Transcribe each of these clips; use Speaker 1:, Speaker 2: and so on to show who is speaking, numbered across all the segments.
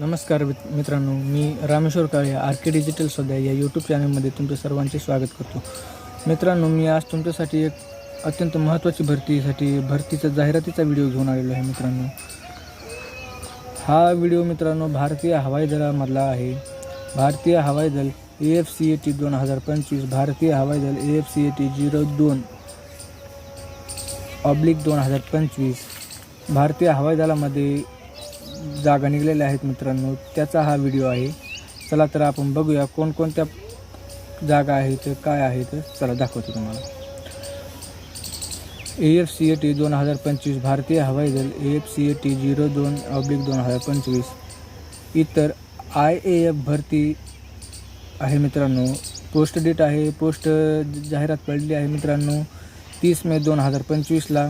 Speaker 1: नमस्कार मित्रांनो मी Rameshwar Kale R K digital सध्या या यूट्यूब चॅनलमध्ये तुमचे सर्वांचे स्वागत करतो. मित्रांनो मी आज तुमच्यासाठी एक अत्यंत महत्त्वाची भरतीसाठी भरतीचा जाहिरातीचा व्हिडिओ घेऊन आलेलो आहे मित्रांनो. हा व्हिडिओ मित्रांनो भारतीय हवाई दलामधला आहे. भारतीय हवाई दल A F C A T दोन हजार पंचवीस भारतीय हवाई दल A F C A T zero दोन ऑब्लिक दोन हजार पंचवीस भारतीय हवाई दलामध्ये जागा निघलेल्या आहेत मित्रांनो त्याचा हा व्हिडिओ आहे. चला तर आपण बघूया कोणकोणत्या जागा आहेत काय आहेत. चला दाखवतो तुम्हाला. A F C A T दोन हजार पंचवीस भारतीय हवाई दल A F C A T zero दोन ऑब्लिक दोन हजार पंचवीस. इतर आय ए एफ भरती आहे मित्रांनो. पोस्ट डेट आहे पोस्ट जाहिरात पडली आहे मित्रांनो तीस मे दोन हजार पंचवीसला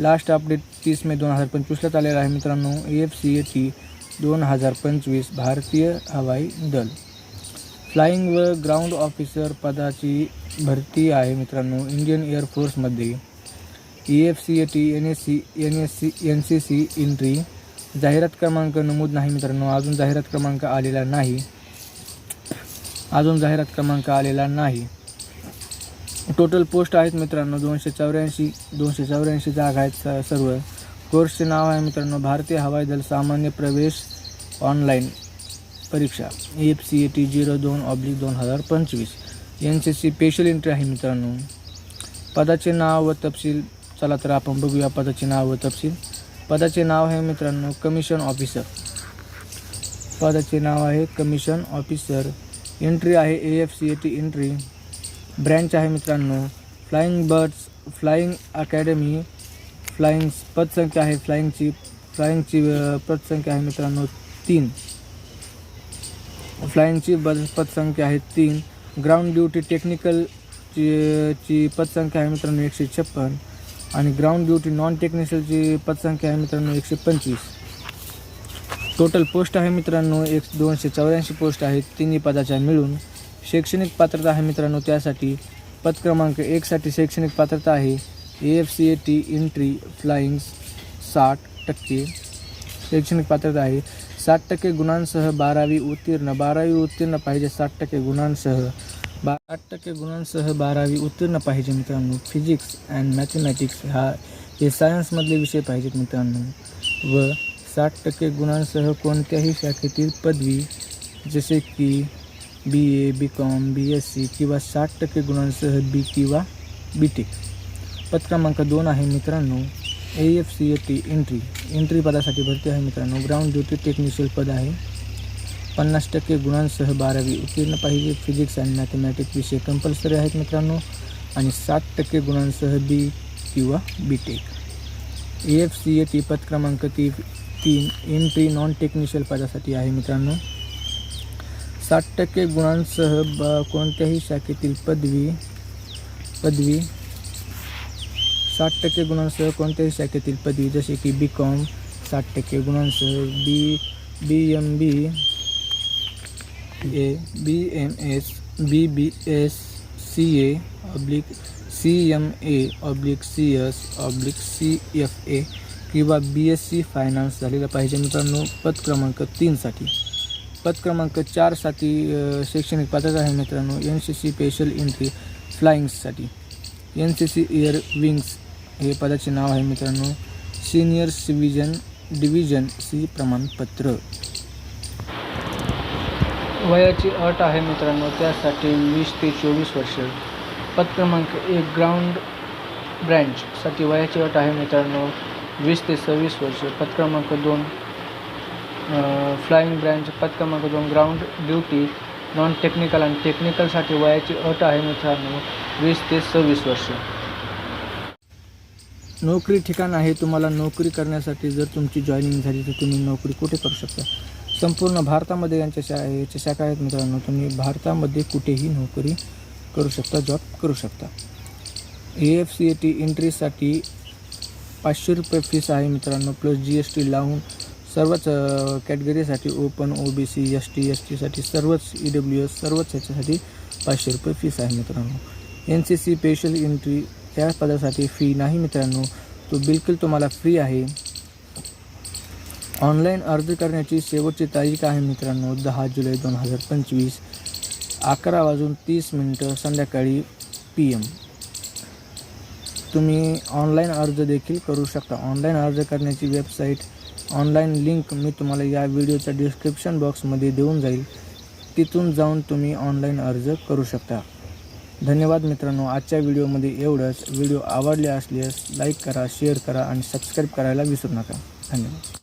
Speaker 1: लास्ट अपडेट तीस मे दोन हजार पंचवीसला आलेला आहे मित्रांनो. एफ सी ए टी दोन हजार पंचवीस भारतीय हवाई दल. फ्लाइंग व ग्राउंड ऑफिसर पदाची भरती आहे मित्रांनो Indian एअरफोर्समध्ये E F C A T N S C N S C N C C entry जाहिरात क्रमांक नमूद नाही मित्रांनो. अजून जाहिरात क्रमांक आलेला नाही. अजून जाहिरात क्रमांक आलेला नाही. टोटल पोस्ट आहेत मित्रांनो दोनशे चौऱ्याऐंशी दोनशे चौऱ्याऐंशी जागा आहेत स- सर्व. कोर्सचे नाव आहे मित्रांनो भारतीय हवाई दल सामान्य प्रवेश ऑनलाईन परीक्षा. F C A T zero दोन ऑब्लिक दोन हजार पंचवीस. N C C special entry आहे मित्रांनो. पदाचे नाव व तपशील चला तर आपण बघूया पदाचे नाव व तपशील. पदाचे नाव आहे मित्रांनो कमिशन ऑफिसर पदाचे नाव आहे कमिशन ऑफिसर एंट्री आहे A F C A T entry branch आहे मित्रांनो. Flying birds flying academy flying पदसंख्या आहे फ्लाइंगची फ्लाइंगची पदसंख्या आहे मित्रांनो तीन. फ्लाइंगची बद पदसंख्या आहे तीन. ग्राउंड ड्युटी टेक्निकलची ची पदसंख्या आहे मित्रांनो एकशे छप्पन. आणि ग्राउंड ड्युटी नॉन टेक्निशियलची पदसंख्या आहे मित्रांनो एकशे पंचवीस. टोटल पोस्ट आहे मित्रांनो एक दोनशे चौऱ्याऐंशी पोस्ट आहेत. तिन्ही पदाच्या मिळून शैक्षणिक पात्रता आहे मित्रांनो त्यासाठी पद क्रमांक एकसाठी शैक्षणिक पात्रता आहे. A F C A T entry flying साठ टक्के. शैक्षणिक पात्रता आहे. साठ टक्के गुणांसह बारावी उत्तीर्ण बारावी उत्तीर्ण पाहिजे साठ टक्के गुणांसह. बा साठ टक्के गुणांसह बारावी उत्तीर्ण पाहिजे मित्रांनो. फिजिक्स अँड मॅथमॅटिक्स हा हे सायन्समधले विषय पाहिजेत मित्रांनो. व साठ टक्के गुणांसह कोणत्याही शाखेतील पदवी जसे की B A B com B S C किंवा साठ टक्के गुणांसह बी किंवा बी टेक पद क्रमांक दोन आहे मित्रांनो A F C A T entry entry पदासाठी भरती आहे मित्रांनो ग्राउंड ड्युटी टेक्निशियल पद आहे. पन्नास टक्के गुणांसह बारावी उत्तीर्ण पाहिजे. फिजिक्स आणि मॅथमॅटिक्स विषय कंपल्सरी आहेत मित्रांनो. आणि सात टक्के गुणांसह बी किंवा B tech A F C A T पद क्रमांक ती तीन. एंट्री नॉन टेक्निशियल पदासाठी आहे मित्रांनो. साठ टक्के गुणांसह ब कोणत्याही शाखेतील पदवी पदवी साठ टक्के गुणांसह कोणत्याही शाखेतील पदवी जसे की बी कॉम साठ टक्के गुणांसह B B M B A B M S B B S C A oblique C M A oblique C S oblique C F A किंवा बी एस सी फायनान्स झालेलं पाहिजे मित्रांनो पद क्रमांक तीनसाठी. पद क्रमांक चारसाठी अ, शैक्षणिक पात्रता आहे मित्रांनो N C C special entry फ्लाइंग्ससाठी N C C air wings हे पदाचे नाव आहे मित्रांनो सिनियर सिव्हिजन डिव्हिजन सी प्रमाणपत्र. वयाची अट आहे मित्रांनो त्यासाठी वीस ते चोवीस वर्ष. पद क्रमांक एक ग्राउंड ब्रँचसाठी वयाची अट आहे मित्रांनो वीस ते सव्वीस वर्ष. पद क्रमांक दोन फ्लाईंग ब्रँच पद क्रमांक दोन ग्राउंड ड्युटी नॉन टेक्निकल आणि टेक्निकलसाठी वयाची अट आहे मित्रांनो वीस ते सव्वीस वर्ष. नोकरी ठिकाण आहे तुम्हाला नोकरी करण्यासाठी जर तुमची जॉईनिंग झाली तर तुम्ही नोकरी कुठे करू शकता? संपूर्ण भारतामध्ये यांच्या शा याच्या शाखा आहेत मित्रांनो तुम्ही भारतामध्ये कुठेही नोकरी करू शकता जॉब करू शकता. A F C A T एंट्रीसाठी पाचशे रुपये फीस आहे मित्रांनो प्लस जी एस टी लावून सर्वच कॅटेगरीसाठी open O B C S T S टीसाठी सर्वच ई डब्ल्यू एस सर्वच ह्याच्यासाठी पाचशे रुपये फीस आहे मित्रांनो. N C C special entry या पदासाठी फी नाही मित्रांनो. तो बिलकुल तुम्हाला फ्री आहे. ऑनलाईन अर्ज करण्याची शेवटची तारीख आहे मित्रांनो दहा जुलै दोन हजार पंचवीस अकरा वाजून तीस मिनटं संध्याकाळी पी एम तुम्ही ऑनलाईन अर्ज देखील करू शकता. ऑनलाईन अर्ज करण्याची वेबसाईट ऑनलाईन लिंक मी तुम्हाला या व्हिडिओच्या डिस्क्रिप्शन बॉक्समध्ये देऊन जाईल. तिथून जाऊन तुम्ही ऑनलाईन अर्ज करू शकता. धन्यवाद मित्रांनो. आजच्या व्हिडिओमध्ये एवढंच. व्हिडिओ आवडले असल्यास लाईक करा शेअर करा आणि सबस्क्राईब करायला विसरू नका. धन्यवाद.